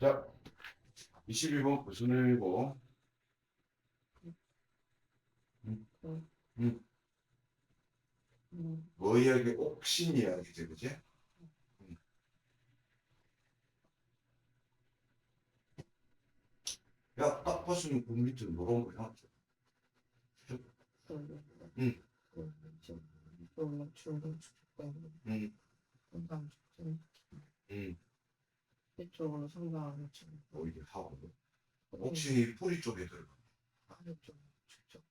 자, 22번 구순일고 음, 뭐 이야기 옥신 이야기지 그지? 음. 야, 딱 봤으면 그 밑에 뭐라는 거야? 그리고 음. 그 지금 이쪽으로 성장하는 지금 뭐 이게 하고 옥신이 뿌리 쪽에 들어가. 아래쪽 축제가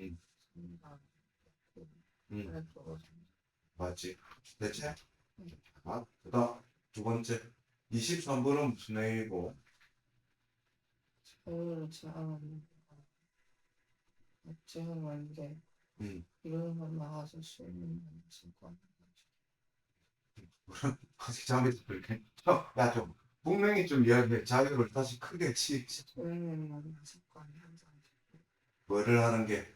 음. 성장 음, 아래쪽으로 성장 맞지? 됐지? 음. 아, 그다음 두 번째 23번은 무슨 애이고? 자유를 제한하는 음, 이런 건 나가서 수 있는 증권 아직 잠이 들게. 야, 좀 분명히 좀 이야기해. 자유를 다시 크게 치. 뭐를 하는 게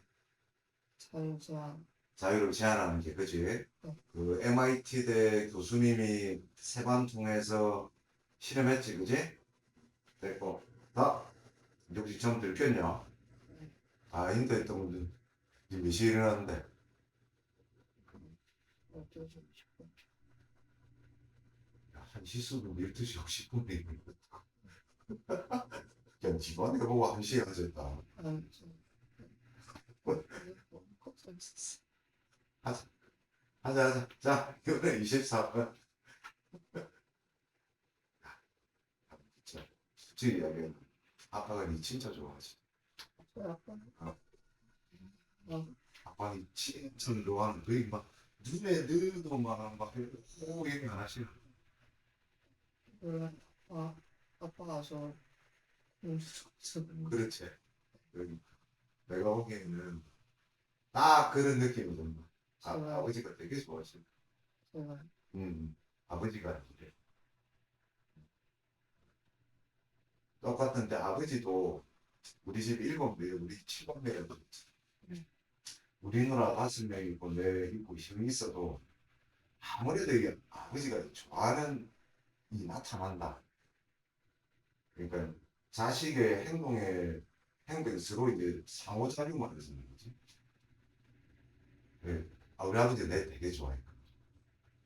자유 제한 자유를 제한하는 게 그지? 그 MIT 대 교수님이 세번 통해서 실험했지, 그지? 됐고, 다 역시 좀 들켰냐? 아, 힘들었던 분들 지금 몇 시에 일어났는데? 12시 20분 야, 한 시수도 12시 50분에 일어났다. 야, 집안에 보고 한 시에 걱정 있었어 하자, 하자. 자, 이번에 24번. 자, 솔직히 이야기해. 아빠가 니 진짜 좋아하지. 어, 아빠 니 진짜 좋아하는 거의 막 눈에 넣어도 막, 막, 오, 얘기 안 하시는. 아 아빠가 저 음수는 그렇지. 여기 내가 보기에는 딱 그런 느낌이 든다. 아, 제가- 아버지가 되게 좋아하시네. 제가 음, 아버지가 이제 똑같은데 아버지도 우리 집 일곱 명, 우리 칠곱 명이 음. 우리 누나 다섯 명 있고 내 있고 힘이 있어도 아무래도 이게 아버지가 좋아하는 이 나타난다. 그러니까 자식의 행동에 행동에 서로 이제 상호작용을 그런 거지. 네. 아, 우리 아버지 내 되게 좋아했거든.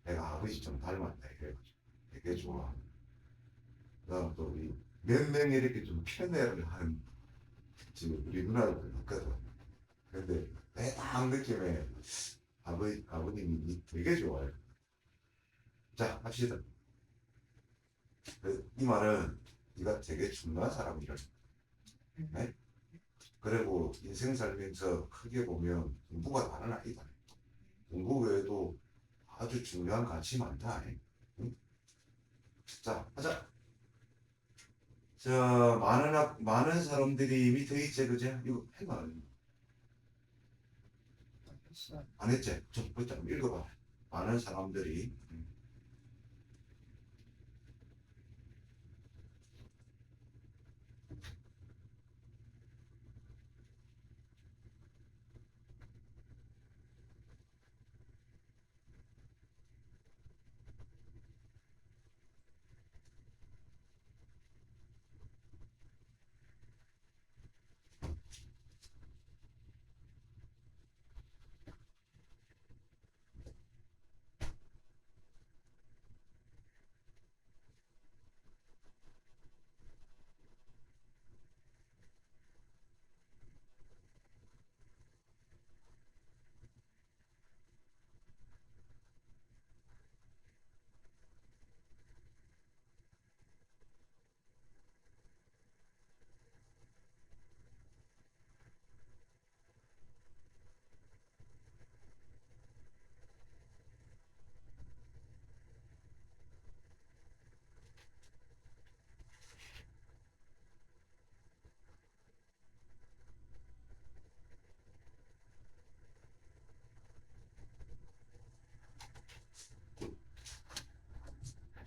내가 아버지 좀 닮았다 이래가지고 되게 좋아. 그다음 또이몇 명이 이렇게 좀 편애를 하는 지금 우리 누나도 있거든. 근데 내딱 느낌에 아버지 아버님이 니 되게 좋아해. 자 합시다. 그, 이 말은 네가 되게 중요한 사람이라. 네? 그리고 인생 살면서 크게 보면 공부가 다는 아니다. 공부 외에도 아주 중요한 가치 많다. 응? 자, 하자. 저 많은 학, 많은 사람들이 밑에 있지, 그제? 이거 해봐. 안 했지? 좀 읽어봐. 많은 사람들이 음.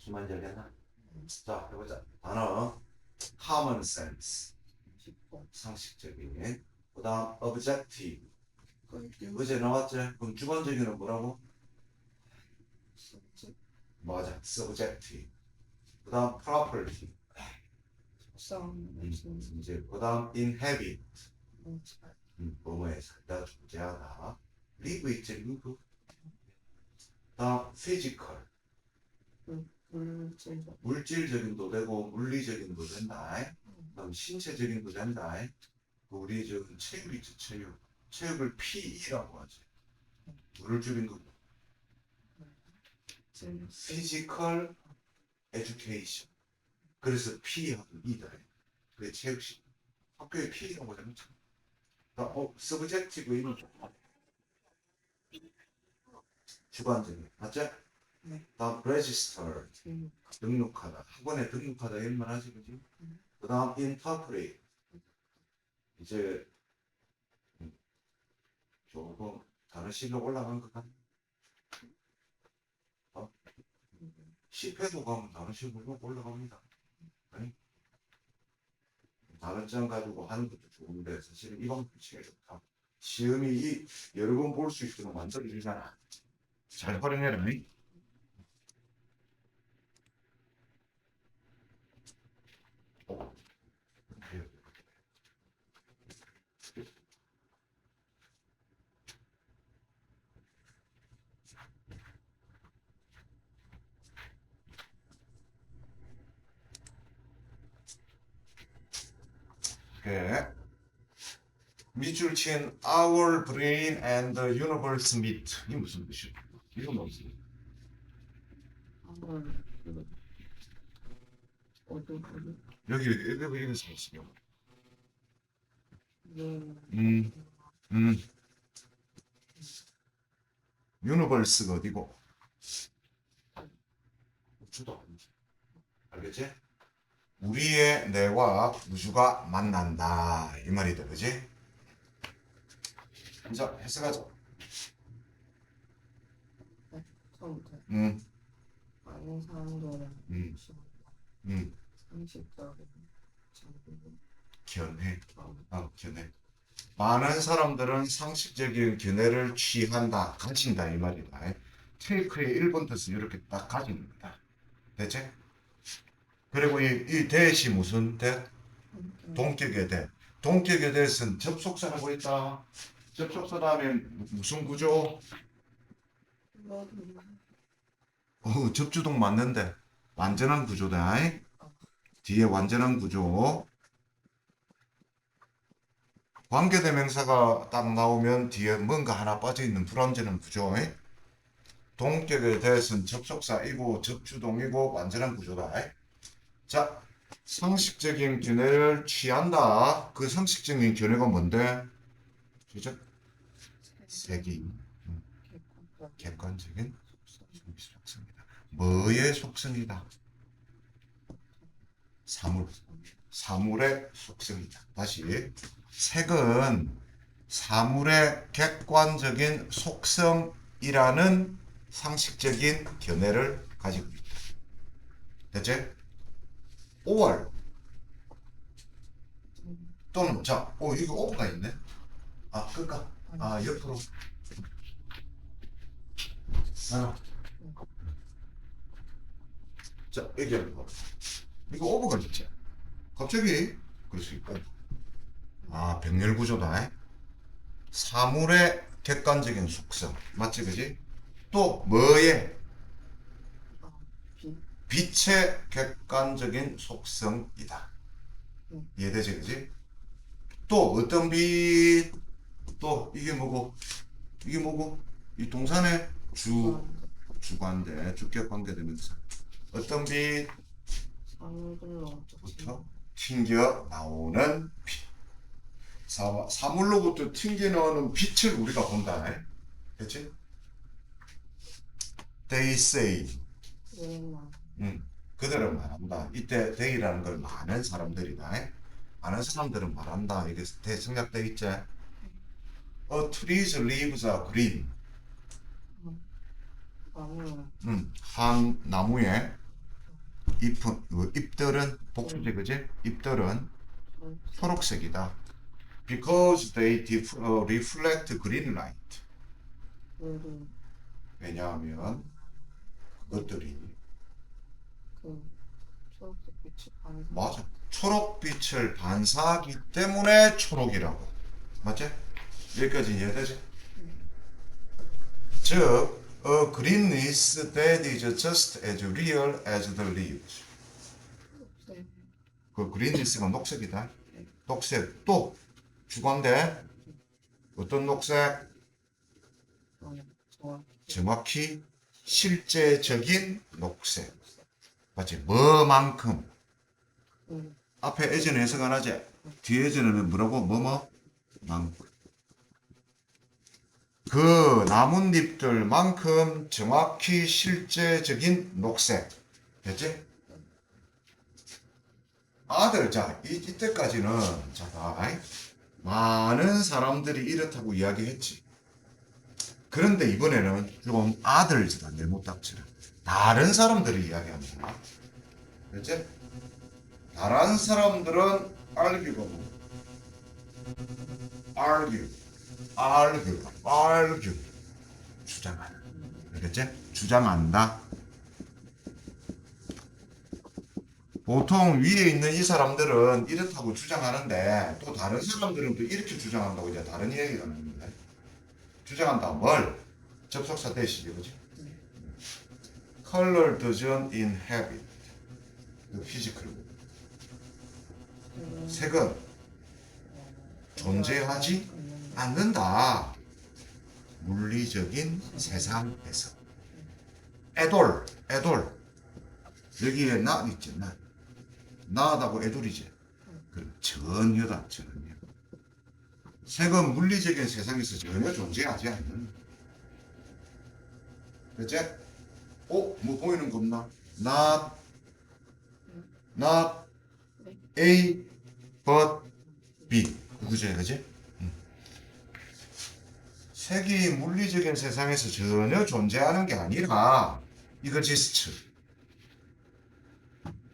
무슨 알겠나? 자, 해보자. 단어 common sense 10분 상식적인 그 다음 objective 그 어제 나왔지? 그럼 주관적인은 뭐라고? 맞아 subjective 그 다음 property 이제 그다음 inhabit 뭐잘 음, 뭐뭐에 살다 존재하다 live 있지 live 다음 physical 물질적 물질적인도 되고 물리적인도 된다. 그다음 신체적인도 된다. 그 우리 저 체육 있지 체육. 체육을 PE라고 하지 물을 줄인 거. 질 physical education. 그래서 P하고 E다. 그게 체육시 학교에 P라고 하면 참. 어, subjective 이런 주관적인 맞죠? 네. 다음 register 질 등록하다 학원에 등록하다 이런 말 하지? 음. 그 다음 interpret 이제 음, 조금 다른 실력 올라간 것 같아 10회도 가면 다른 실력 올라갑니다 아니? 다른 점 가지고 하는 것도 좋은데 사실은 이 방법이 제일 좋다 시험이 이 여러 번 볼 수 있도록 만들어주잖아 잘 활용해라 이. 그 밑줄 친 our brain and the universe meet 이 무슨 뜻이야? 이건 무슨 여기 여기 여기 여기 있어요. 네 음, 음. 유니버스가 어디고? 우주도 아니지. 알겠지? 우리의 뇌와 우주가 만난다 이 말이다, 그지? 자, 해석하자. 처음부터 음, 많은 사람들은 음, 음, 상식적인 견해, 어, 견해. 많은 사람들은 상식적인 견해를 취한다, 가진다 이 말이다. 테이크의 1번 뜻은 이렇게 딱 거다. 됐지? 그리고 이, 이 대시 무슨 대? 동격의 대. 동격의 대는 접속사라고 있다. 접속사 다음에 무슨 구조? 어, 접주동 맞는데 완전한 구조다. 뒤에 완전한 구조. 관계대명사가 딱 나오면 뒤에 뭔가 하나 빠져 있는 불완전한 구조. 동격의 대은 접속사이고 접주동이고 완전한 구조다. 자, 상식적인 견해를 취한다. 그 상식적인 견해가 뭔데? 그죠? 색이 객관적인 속성이다. 뭐의 속성이다? 사물. 사물의 속성이다. 다시 색은 사물의 객관적인 속성이라는 상식적인 견해를 가지고 있다. 됐지? 5월 또는 자, 어 이거 오버가 있네. 아, 끌까? 아, 옆으로. 하나. 자, 여기 봐. 이거 오버가 있지. 갑자기 그럴 수 있고. 아, 병렬 구조다. 사물의 객관적인 속성. 맞지, 그지? 또 뭐의 빛 빛의 객관적인 속성이다. 음. 이해되지, 그지? 또 어떤 빛, 또 이게 뭐고, 이게 뭐고, 이 동산의 주, 주관대, 주격 관계되면서 어떤 빛, 부터 튕겨 나오는 빛. 사, 사물로부터 튕겨 나오는 빛을 우리가 본다. 그치? They say. 예만 음, 그들은 말한다. 이때 they라는 걸 많은 사람들이다. 많은 사람들은 말한다. 이게 대승약돼 있지? A tree's leaves are green. 음, 한 나무의 잎은, 그 잎들은 복수지, 그지? 잎들은 초록색이다. Because they uh, reflect green light. 물이 왜냐하면 그것들이 그 초록색 빛이 반사. 맞아. 초록빛을 반사하기 때문에 초록이라고. 맞지? 여기까지 이해되지? 즉, a greenness that is just as real as the leaves. 네. 그 greenness가 녹색이다. 녹색 또 주관대 어떤 녹색? 어. 정확히 실제적인 녹색. 맞지? 뭐만큼 응. 앞에 예전에 해석 안 하지? 뒤에 예전에는 뭐라고? 뭐뭐? 만큼. 그 나뭇잎들만큼 정확히 실제적인 녹색. 됐지? 아들, 자, 이, 이때까지는, 자, 봐. 많은 사람들이 이렇다고 이야기했지. 그런데 이번에는 좀 아들지다, 네모딱지라. 다른 사람들이 이야기합니다. 됐지? 다른 사람들은 argue가 뭐? argue, argue, argue. 주장하는. 알겠지? 주장한다. 보통 위에 있는 이 사람들은 이렇다고 주장하는데 또 다른 사람들은 또 이렇게 주장한다고 이제 다른 이야기가 나옵니다. 주장한다. 뭘? 접속사 대시지, 그지? Color doesn't inhabit the physical world. 음, 색은 존재하지 않는다. 물리적인 세상에서. 애돌, 애돌. 여기에 나 있지, 나. 나하고 애돌이지. 그 전혀다, 전혀. 색은 물리적인 세상에서 전혀 존재하지 않는. 그치? 어? 뭐 보이는 거 없나? Not, not A, but B. 그죠, 그지? 음. 색이 물리적인 세상에서 전혀 존재하는 게 아니라 이거 지스트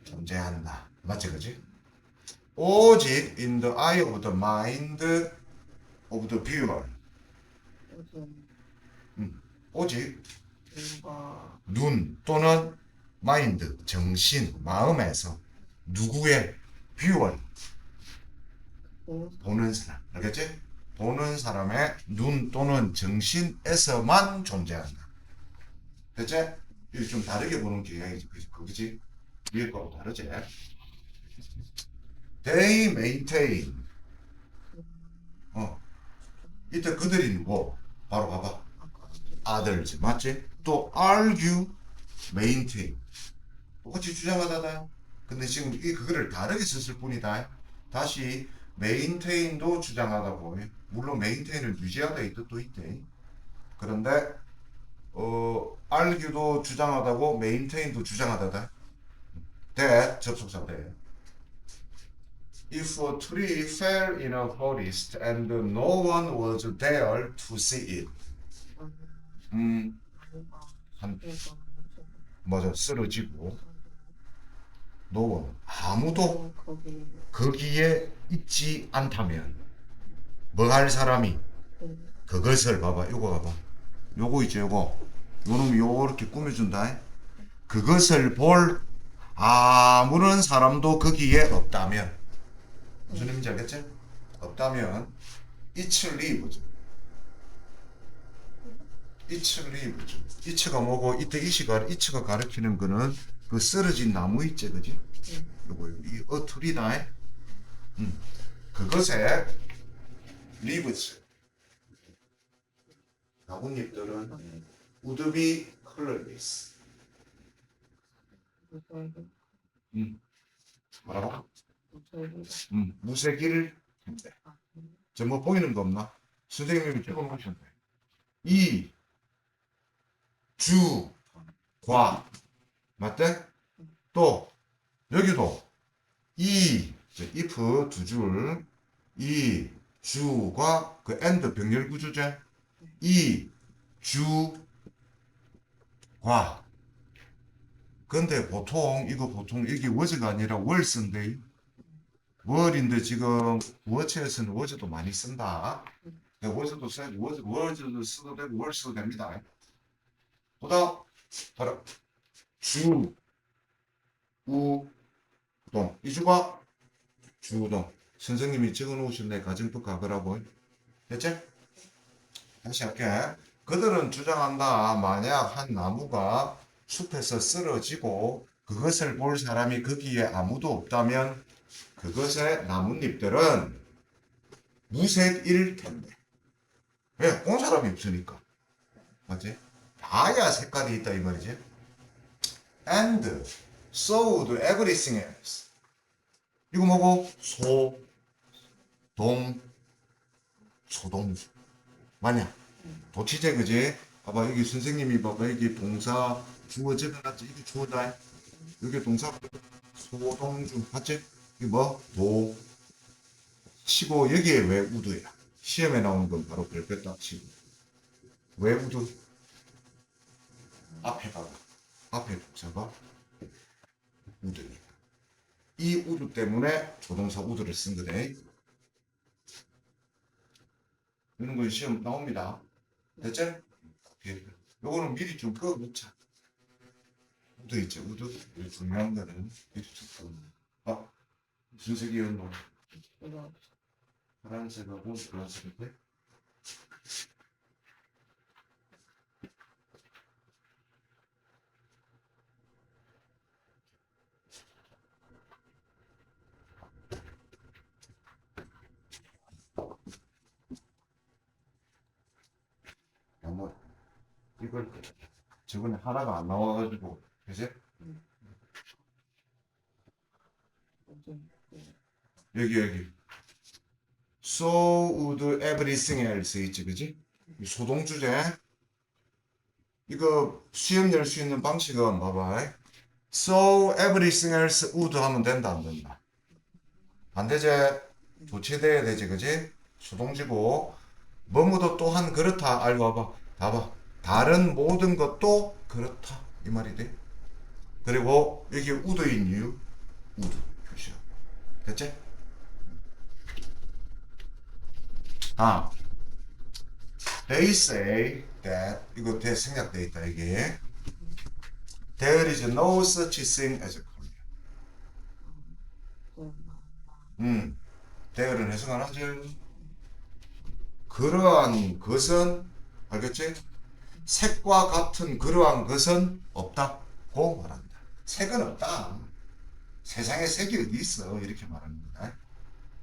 존재한다. 맞지, 그지? 오직 in the eye of the mind of the viewer. 요즘 오직 눈 또는 마인드, 정신, 마음에서 누구의 viewer 보는 보는 사람, 알겠지? 보는 사람의 눈 또는 정신에서만 존재한다. 됐지? 이거 좀 다르게 보는 경향이지, 그지? 위에 거하고 다르지? They maintain. 어. 이때 그들이 누구? 바로 봐봐. 아들지, 맞지? 또 argue, maintain. 똑같이 주장하잖아요. 근데 지금 이 그거를 다르게 썼을 뿐이다. 다시 maintain도 주장하다고. 해. 물론 maintain을 유지하다 이 뜻도 있대. 그런데 어 argue도 주장하다고 maintain도 주장하다다. that 접속사 돼. If a tree fell in a forest and no one was there to see it. 음, 한 그래서 맞아 쓰러지고. 노원 아무도 거기. 거기에 있지 않다면 뭐 할 사람이? 그 그것을 봐봐 요거 봐봐. 요거 있죠 요거. 요놈이 요렇게 꾸며준다. 그것을 볼 아무런 사람도 거기에 없다면. 무슨 의미인지 알겠지? 없다면 it's leave죠 leave죠 it가 뭐고 이때 이시가 it가 가리키는 거는 그 쓰러진 나무 있지 그지? 요거 이 어투리다 음. 그것에 leaves 나뭇잎들은 우드비 컬러리스 무색이 뭐라고? 음, 무색일 텐데 아저뭐 보이는 거 없나? 선생님이 적어 놓으셨네 이, 주, 과. 맞대? 또 여기도. 이, 저 if 두 줄, 이, 주과. 그 and 병렬 구조제. 이, 주, 과. 근데 보통 이거 보통 이게 워즈가 아니라 월스인데 월인데 지금 워치에서는 워즈도 많이 쓴다. 워즈도 써 워즈 워즈도 써도 되고 월 써도 됩니다. 보다 바로 주, 우, 동. 이 주가 주동. 선생님이 적어 놓으셨네. 가정법 가거라고. 됐지? 다시 할게. 그들은 주장한다. 만약 한 나무가 숲에서 쓰러지고 그것을 볼 사람이 거기에 아무도 없다면 그것의 나뭇잎들은 무색일 텐데. 왜? 본 사람이 없으니까. 맞지? 다야 색깔이 있다 이 말이지. And so would everything else. 이거 뭐고? 소, 동, 소동주. 맞냐? 도치제 그지? 봐봐 여기 선생님이 봐봐 여기 동사 주어 적어놨지 이게 주어다 여기 동사 소동주 맞지? 이게 뭐? 도 치고 여기에 왜 우드야? 시험에 나오는 건 바로 별표 딱 치고 왜 우드? 앞에 봐봐 앞에 동사가 우드니까 이 우드 때문에 조동사 우드를 쓴 거네. 이런 거 시험 나옵니다. 됐지? 예. 요거는 미리 좀 꺼놓자. 우드 있지? 우드? 중요한 거는 미리 좀 꺼놓자. 아 무슨 색이었노? 파란색하고 노란색인데 뭐 이걸 저번에 하나가 안 나와가지고 그지? 뭐지? 여기 여기 So would everything else 있지 그지? 이 소동 주제 이거 시험 낼수 있는 방식은 봐봐 So everything else would 하면 된다 안 된다 안 되지 도체돼야 되지 그지? 소동지고 뭐뭐도 또한 그렇다 알고 와봐 봐봐 다른 모든 것도 그렇다 이 말이 돼 그리고 여기 우드인 이유 우드 표시야 됐지? 아, they say that 이거 대 생략돼 있다 이게 there is no such thing as a Korea. 음, there는 해석 안 하지. 그러한 것은 알겠지? 색과 같은 그러한 것은 없다고 말한다. 색은 없다. 세상에 색이 어디 있어? 이렇게 거다.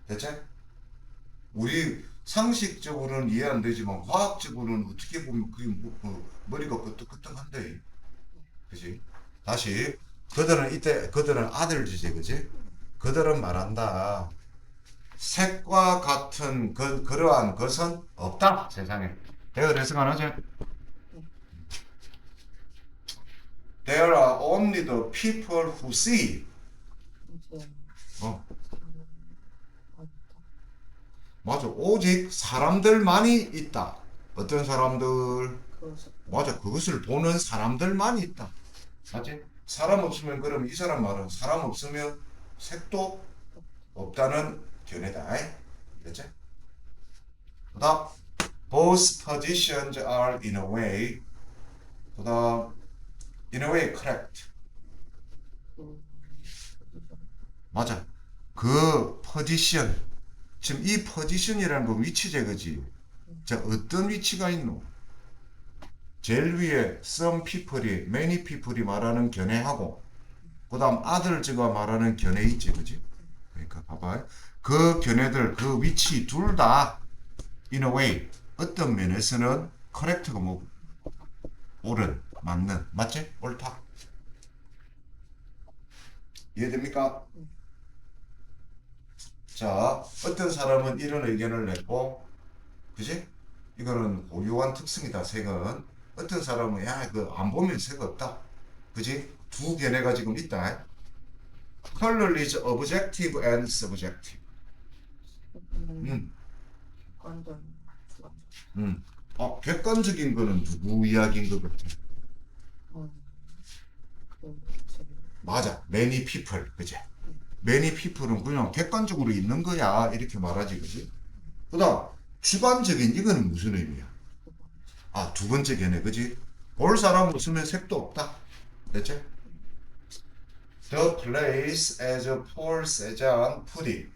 됐지? 우리 상식적으로는 이해 안 되지만 과학적으로는 어떻게 보면 그게 뭐, 뭐, 머리가 끄떡끄떡한데 그지 다시 그들은 이때 그들은 아들 주제 그지 그들은 말한다 색과 같은 그, 그러한 것은 없다 세상에 대어 해석 안 하지 There are only the people who see 어? 맞아 오직 사람들만이 있다 어떤 사람들 맞아. 그것을 보는 사람들만 있다. 맞지? 사람 없으면 그럼 이 사람 말은 사람 없으면 색도 없다는 견해다. 됐지? 그 다음, both positions are in a way. 그 다음, in a way correct. 그 맞아. 그 포지션. 지금 이 포지션이라는 건 위치제 그지? 자, 어떤 위치가 있노? 제일 위에 some people이, many people이 말하는 견해하고 그 다음 others가 말하는 견해 있지, 그지? 그러니까 봐봐. 그 견해들, 그 위치 둘 다 in a way 어떤 면에서는 correct가 뭐 옳은, 맞는, 맞지? 옳다. 이해됩니까? 자, 어떤 사람은 이런 의견을 냈고, 그지? 이거는 고유한 특성이다, 색은. 어떤 사람은, 야, 그, 안 보면 색 없다. 그지? 두 견해가 지금 있다. Color is objective and subjective. 음, 음. 음. 어, 객관적인 거는 누구 이야기인 것 같아? 음, 그 제, 맞아. Many people. 그지? Many people은 그냥 객관적으로 있는 거야. 이렇게 말하지, 그지? 그 다음, 주관적인 이거는 무슨 의미야? 아, 두 번째 견해, 그지? 볼 사람 없으면 색도 없다. 됐지? The place as Paul Cezanne put it.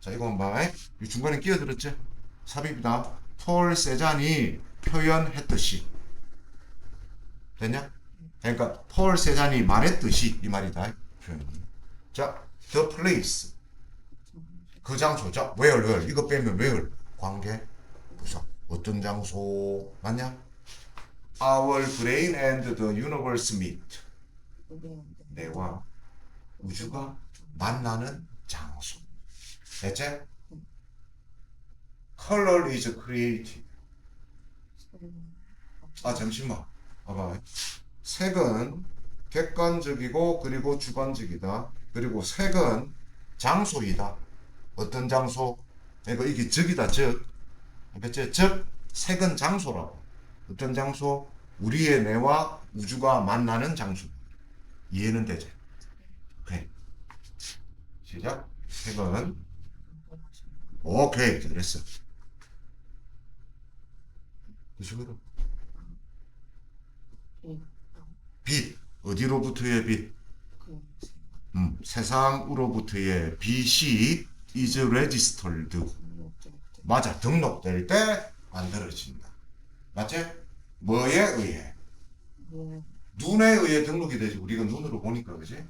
자, 이거 봐. 이 중간에 끼어들었죠? 삽입이다. 폴 세잔이 표현했듯이. 됐냐? 그러니까 폴 세잔이 말했듯이 이 말이다. 표현이. 자, the place. 그 장소죠. where, where. 이거 빼면 where. 관계, 부사. 어떤 장소. 맞냐? Our brain and the universe meet. 내와 우주가 만나는 장소. 됐지? Color is creative. 아 잠시만. 봐봐. 색은 객관적이고 그리고 주관적이다. 그리고 색은 장소이다. 어떤 장소? 그러니까 이게 적이다 적. 알겠지? 즉 색은 장소라고. 어떤 장소? 우리의 뇌와 우주가 만나는 장소. 이해는 되지? 오케이. 시작. 색은 오케이 잘했어. 그 식으로 빛 어디로부터의 빛? 그 음, 세상으로부터의 빛이 is registered. 맞아 등록될 때 만들어진다. 맞지? 뭐에 의해? 네, 눈에 의해 등록이 되지. 우리가 눈으로 보니까 그지?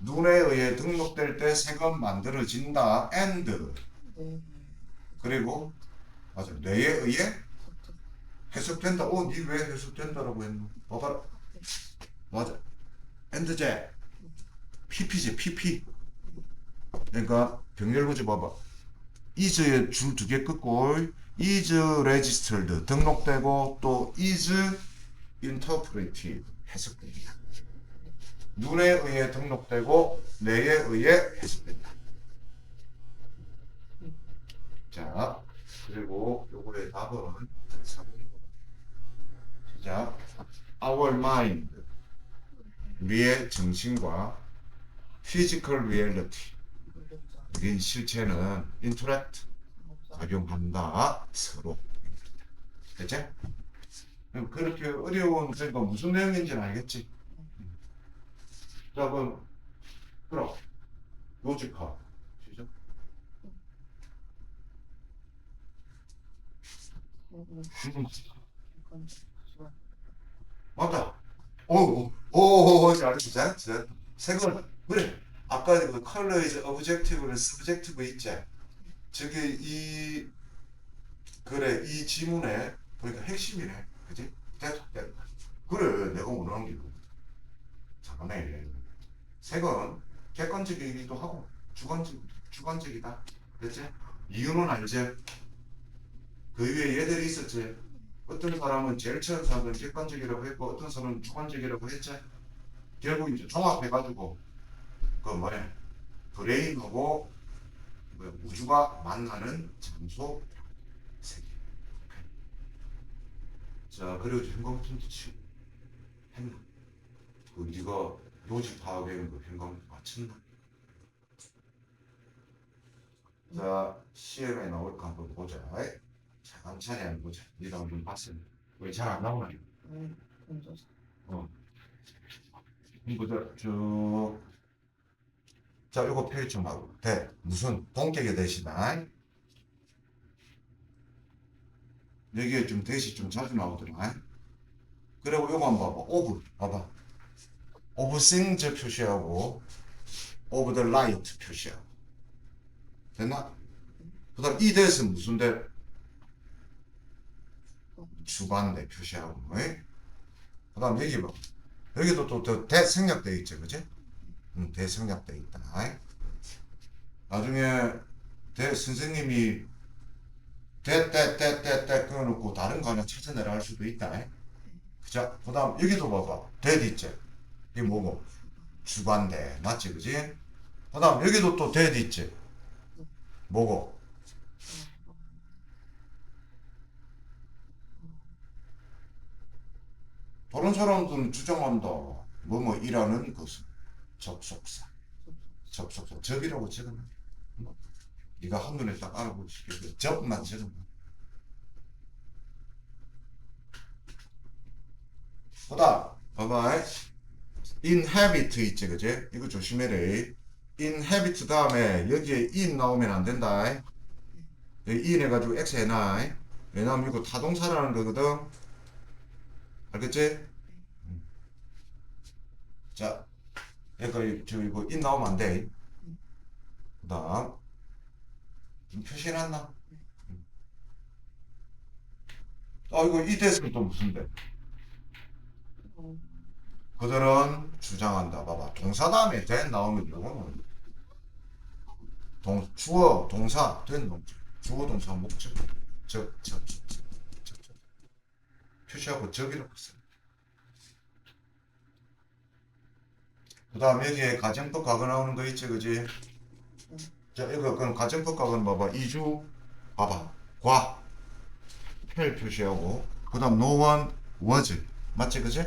눈에 의해 등록될 때 색은 만들어진다. and 네, 그리고 맞아 뇌에 의해 해석된다. 어, 니왜 해석된다라고 했노? 봐봐라. 맞아. 엔드제. PP지, PP. 그러니까 병렬구지 봐봐. is의 줄 두개 끊고 is registered 등록되고 또 is interpreted 해석됩니다. 눈에 의해 등록되고 뇌에 의해 해석된다. 자, 그리고 요거의 답은 시작. Our mind. 우리의 정신과 physical reality. 우리 실체는 interact. 작용한다. 서로. 그럼 그렇게 어려운 그러니까 무슨 내용인지는 알겠지? 자, 그럼 그럼 로직화. 시작. 음. 맞다. 오, 오, 오, 잘했어, 잘했어. 색은 그래. 아까 그 컬러 이제 오브젝티브는 서브젝티브 있지. 저게 이 그래 이 지문에 보니까 핵심이네, 그지? 됐다, 됐다. 그래, 내가 원하는 게. 잠깐만. 색은 객관적이기도 하고 주관적 주관적이다. 됐지? 이유는 알지? 그 위에 얘들이 있었지. 어떤 사람은 제일 처음 사람은 객관적이라고 했고 어떤 사람은 주관적이라고 했지. 결국 이제 종합해가지고 그 뭐야 브레인하고 뭐 우주가 만나는 장소 세계. 자 그리고 형광등도 치고 했나? 그 네가 로직 파악에는 그 형광 맞췄나? 자 시험에 나올까 한번 보자. 천천히 한번 보자. 네가 한번 봤으면 왜잘 안 나오나? 네, 던져서 보자 쭉. 자, 이거 표기 좀 하고. 대 무슨 동격의 대시다. 여기에 좀 대시 좀 자주 나오더만. 그리고 이거 한번 봐봐. 오브 봐봐. 오브 싱즈 표시하고 오브 더 라이트 표시하고. 됐나? 그 다음 이 대는 무슨 대? 주관대 표시하고. 그 다음 여기 봐. 여기도 또, 또 대생략되어 있지, 그지? 응, 대생략되어 있다. 나중에 대 선생님이 대, 대, 대, 대, 대 끊어놓고 다른 거 하나 찾아내라 할 수도 있다. 그죠? 그 다음 여기도 봐봐. 대 있지? 이게 뭐고? 주관대. 맞지, 그지? 그 다음 여기도 또대 있지? 뭐고? 다른 사람들은 주장한다. 뭐뭐 일하는 것은 접속사. 접속사. 접이라고 적으면 뭐, 네가 한눈에 딱 알아볼 수 있게 그 접만 적으면. 보다 봐봐. inhabit 있지, 그지? 이거 조심해라. inhabit 다음에 여기에 in 나오면 안 된다. in 해가지고 x 해놔. 왜냐면 이거 타동사라는 거거든. 알겠지? 음. 자, 여기 저 이거 in 나오면 안 돼. 그 다음 좀 표시해놨나? 아 이거 이 됐으면 또 무슨 돼? 어, 그들은 주장한다. 봐봐. 동사 다음에 된 나오면 이거는 동 주어 동사 된 동사 주어 동사 목적 적적적 표시하고 적이라고 써요. 그 다음 여기에 가정법 과거 나오는 거 있지 그지? 자 이거 그럼 가정법 과거는 봐봐. 이주 봐봐. 과. 펠 표시하고. 그 다음 노원 was 맞지 그지?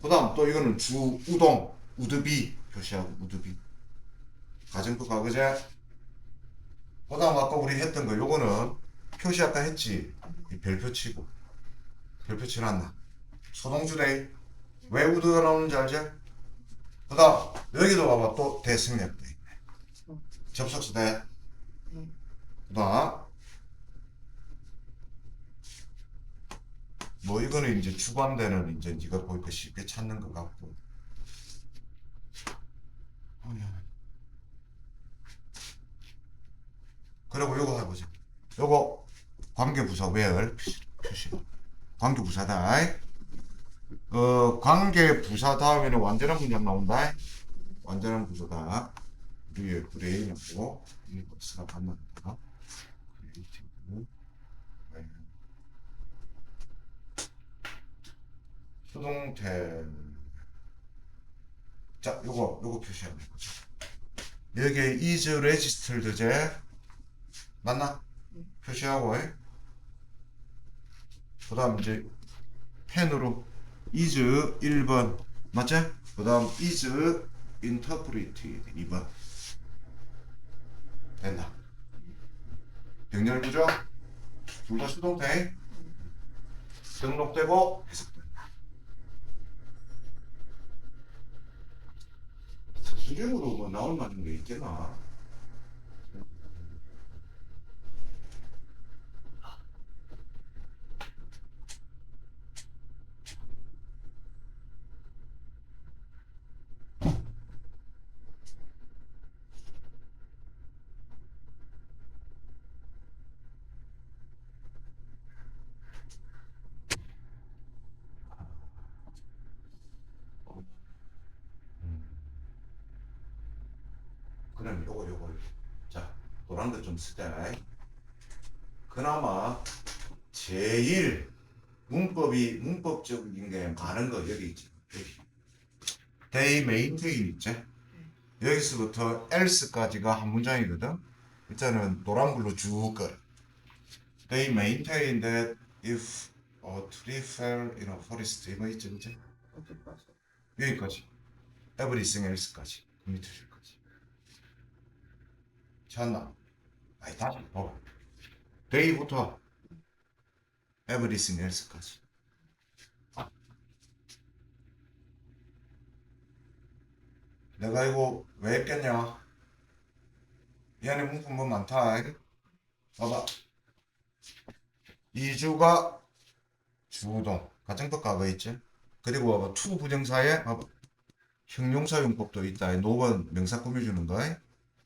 그 다음 또 이거는 주 우동 우드비 표시하고 우드비. 가정법 과거제 그 다음 아까 우리 했던 거 요거는 표시 아까 했지? 이 별표 치고 별표 치놨나 소동주대 왜 우드가 나오는지 알지? 그 다음 여기도 봐봐 또 대승력 돼 있네 접속사 대 네. 그 다음 뭐 이거는 이제 주관되는 이제 네가 보니까 쉽게 찾는 것 같고. 그리고 요거 해보자 요거 관계부사 where 표시, 표시. 관계 부사다. 어 관계 부사 다음에는 완전한 문장 나온다. 완전한 부사다. 위에 브레인하고 이 버스가 만난다. 크리에이티브 네. 수동태. 자 요거 요거 표시하면 되죠. 여기에 is registered 제 맞나? 네. 표시하고 그 다음 이제 펜으로 is 1번 맞지? 그 다음 is interpreted 2번. 된다. 병렬 구조. 둘 다 수동태. 등록되고 해석된다. 수준으로 뭐 나올 만한 게 있겠나? 그럼 요거 요거 자 노란 거 좀 쓰자 그나마 제일 문법이 문법적인 게 많은 거 여기 있지. 여기. they maintain 있지 여기서부터 else까지가 한 문장이거든. 일단은 노란불로 쭉 걸어. they maintain that if a tree fell in a forest 이거 있지 그치? 어디까지? 여기까지. everything else까지. 그 밑에 줄까지. 찾나? 아니 다시 봐봐 day부터 everything else까지. 내가 이거 왜 했겠냐? 이 안에 문구 뭐 많다. 봐봐. 이주가 주동. 가정법 과거 있지? 그리고 봐봐. 투 부정사에 봐봐. 형용사 용법도 있다. 노건 명사 꾸며주는 거.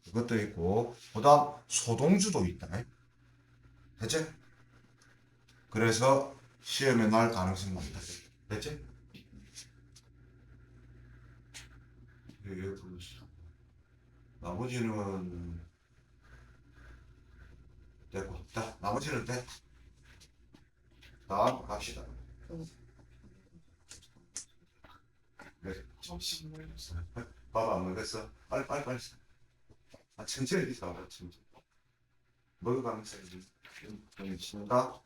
그것도 있고, 그 다음 소동주도 있다. 됐지? 그래서 시험에 날 가능성이 많다. 됐지? 나머지는 됐고, 자, 나머지는 됐. 다음 갑시다. 네. 밥안 먹었어? 빨리 빨리 빨리 써. 아 천천히 써 천천히 먹어가면서 이 제좀 쉰다